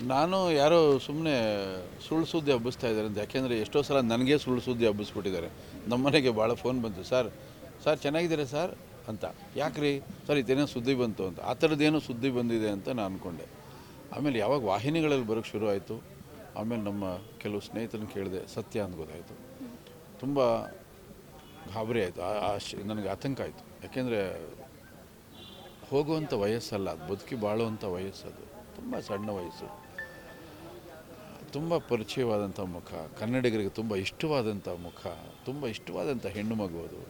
ನಾನು ಯಾರೋ ಸುಮ್ಮನೆ ಸುಳ್ಳು ಸುದ್ದಿ ಹಬ್ಬಿಸ್ತಾ ಇದ್ದಾರೆ ಅಂತ. ಯಾಕೆಂದರೆ ಎಷ್ಟೋ ಸಲ ನನಗೆ ಸುಳ್ಳು ಸುದ್ದಿ ಹಬ್ಬಿಸ್ಬಿಟ್ಟಿದ್ದಾರೆ. ನಮ್ಮ ಮನೆಗೆ ಭಾಳ ಫೋನ್ ಬಂತು, ಸರ್ ಸರ್ ಚೆನ್ನಾಗಿದ್ದೀರಾ ಸರ್? ಅಂತ. ಯಾಕ್ರಿ? ಸರ್, ಇದೇನೋ ಸುದ್ದಿ ಬಂತು ಅಂತ. ಆ ಥರದ್ದೇನೋ ಸುದ್ದಿ ಬಂದಿದೆ ಅಂತ ನಾನು ಅಂದ್ಕೊಂಡೆ ಆಮೇಲೆ ಯಾವಾಗ ವಾಹಿನಿಗಳಲ್ಲಿ ಬರೋಕ್ಕೆ ಶುರು ಆಯಿತು, ಆಮೇಲೆ ನಮ್ಮ ಕೆಲವು ಸ್ನೇಹಿತರನ್ನ ಕೇಳಿದೆ, ಸತ್ಯ ಅಂತ ಗೊತ್ತಾಯಿತು. ತುಂಬ ಗಾಬರಿ ಆಯಿತು. ನನಗೆ ಆತಂಕ ಆಯಿತು. ಯಾಕೆಂದರೆ ಹೋಗುವಂಥ ವಯಸ್ಸಲ್ಲ ಅದು ಬದುಕಿ ಬಾಳುವಂಥ ವಯಸ್ಸದು. ತುಂಬ ಸಣ್ಣ ವಯಸ್ಸು. ತುಂಬ ಪರಿಚಯವಾದಂಥ ಮುಖ, ಕನ್ನಡಿಗರಿಗೆ ತುಂಬ ಇಷ್ಟವಾದಂಥ ಮುಖ, ತುಂಬ ಇಷ್ಟವಾದಂಥ ಹೆಣ್ಣು ಮಗು ಅದು.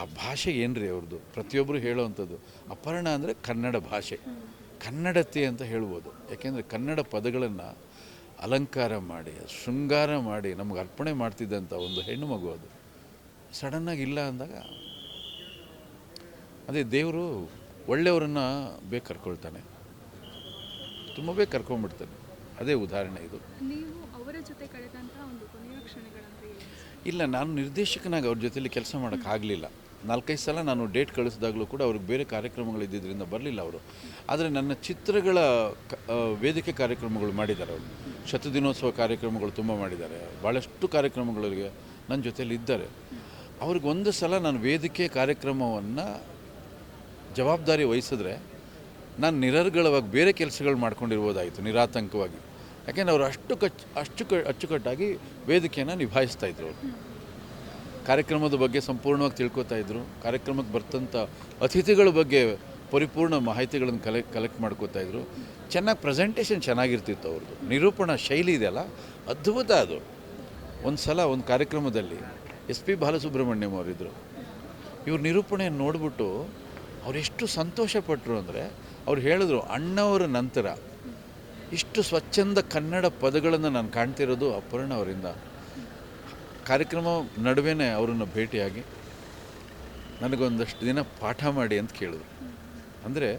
ಆ ಭಾಷೆ ಏನ್ರಿ ಅವ್ರದ್ದು ಪ್ರತಿಯೊಬ್ಬರು ಹೇಳೋವಂಥದ್ದು. ಅಪರ್ಣ ಅಂದರೆ ಕನ್ನಡ ಭಾಷೆ. ಕನ್ನಡತೆ ಅಂತ ಹೇಳ್ಬೋದು. ಯಾಕೆಂದರೆ ಕನ್ನಡ ಪದಗಳನ್ನು ಅಲಂಕಾರ ಮಾಡಿ, ಶೃಂಗಾರ ಮಾಡಿ ನಮ್ಗೆ ಅರ್ಪಣೆ ಮಾಡ್ತಿದ್ದಂಥ ಒಂದು ಹೆಣ್ಣು ಮಗು ಅದು. ಸಡನ್ನಾಗಿ ಇಲ್ಲ ಅಂದಾಗ ಅದೇ ದೇವರು ಒಳ್ಳೆಯವರನ್ನು ಬೇಕು ಕರ್ಕೊಳ್ತಾನೆ. ತುಂಬ ಬೇಗ ಕರ್ಕೊಂಡ್ಬಿಡ್ತಾನೆ ಅದೇ ಉದಾಹರಣೆ ಇದು. ಇಲ್ಲ ನಾನು ನಿರ್ದೇಶಕನಾಗಿ ಅವ್ರ ಜೊತೆಯಲ್ಲಿ ಕೆಲಸ ಮಾಡೋಕ್ಕಾಗಲಿಲ್ಲ ನಾಲ್ಕೈದು ಸಲ ನಾನು ಡೇಟ್ ಕಳಿಸಿದಾಗಲೂ ಕೂಡ ಅವ್ರಿಗೆ ಬೇರೆ ಕಾರ್ಯಕ್ರಮಗಳು ಇದ್ದಿದ್ದರಿಂದ ಬರಲಿಲ್ಲ ಅವರು. ಆದರೆ ನನ್ನ ಚಿತ್ರಗಳ ವೇದಿಕೆ ಕಾರ್ಯಕ್ರಮಗಳು ಮಾಡಿದ್ದಾರೆ ಅವರು. ಶತದಿನೋತ್ಸವ ಕಾರ್ಯಕ್ರಮಗಳು ತುಂಬ ಮಾಡಿದ್ದಾರೆ. ಭಾಳಷ್ಟು ಕಾರ್ಯಕ್ರಮಗಳಿಗೆ ನನ್ನ ಜೊತೆಯಲ್ಲಿ ಇದ್ದಾರೆ. ಅವ್ರಿಗೆ ಒಂದು ಸಲ ನಾನು ವೇದಿಕೆ ಕಾರ್ಯಕ್ರಮವನ್ನು ಜವಾಬ್ದಾರಿ ವಹಿಸಿದ್ರೆ ನಾನು ನಿರರ್ಗಳವಾಗಿ ಬೇರೆ ಕೆಲಸಗಳು ಮಾಡ್ಕೊಂಡಿರ್ಬೋದಾಯಿತು ನಿರಾತಂಕವಾಗಿ. ಯಾಕೆಂದರೆ ಅವರು ಅಷ್ಟು ಕಚ್, ಅಷ್ಟು ಕ, ಅಚ್ಚುಕಟ್ಟಾಗಿ ವೇದಿಕೆಯನ್ನು ನಿಭಾಯಿಸ್ತಾ ಇದ್ರು ಅವರು. ಕಾರ್ಯಕ್ರಮದ ಬಗ್ಗೆ ಸಂಪೂರ್ಣವಾಗಿ ತಿಳ್ಕೊತಾ ಇದ್ರು. ಕಾರ್ಯಕ್ರಮಕ್ಕೆ ಬರ್ತಂಥ ಅತಿಥಿಗಳ ಬಗ್ಗೆ ಪರಿಪೂರ್ಣ ಮಾಹಿತಿಗಳನ್ನು ಕಲೆ ಕಲೆಕ್ಟ್ ಮಾಡ್ಕೋತಾ ಇದ್ರು. ಚೆನ್ನಾಗಿ ಪ್ರೆಸೆಂಟೇಷನ್ ಚೆನ್ನಾಗಿರ್ತಿತ್ತು ಅವ್ರದ್ದು ನಿರೂಪಣಾ ಶೈಲಿ ಇದೆಯಲ್ಲ ಅದ್ಭುತ ಅದು. ಒಂದು ಸಲ ಒಂದು ಕಾರ್ಯಕ್ರಮದಲ್ಲಿ ಎಸ್ ಪಿ ಬಾಲಸುಬ್ರಹ್ಮಣ್ಯಂ ಅವರಿದ್ದರು ಇವ್ರ ನಿರೂಪಣೆಯನ್ನು ನೋಡಿಬಿಟ್ಟು ಅವರೆಷ್ಟು ಸಂತೋಷಪಟ್ಟರು ಅಂದರೆ ಅವ್ರು ಹೇಳಿದ್ರು, ಅಣ್ಣವರ ನಂತರ ಇಷ್ಟು ಸ್ವಚ್ಛಂದ ಕನ್ನಡ ಪದಗಳನ್ನು ನಾನು ಕಾಣ್ತಿರೋದು ಅಪರ್ಣ ಅವರಿಂದ. ಕಾರ್ಯಕ್ರಮ ನಡುವೆನೆ ಅವರನ್ನು ಭೇಟಿಯಾಗಿ ನನಗೊಂದಷ್ಟು ದಿನ ಪಾಠ ಮಾಡಿ ಅಂತ ಕೇಳಿದ್ರು. ಅಂದರೆ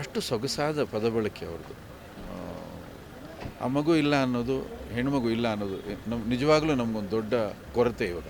ಅಷ್ಟು ಸೊಗಸಾದ ಪದ ಬಳಕೆ ಅವ್ರದ್ದು. ಆ ಮಗು ಇಲ್ಲ ಅನ್ನೋದು ಹೆಣ್ಮಗು ಇಲ್ಲ ಅನ್ನೋದು ನಮ್ಮ ನಿಜವಾಗ್ಲೂ ನಮಗೊಂದು ದೊಡ್ಡ ಕೊರತೆ ಇವಾಗ.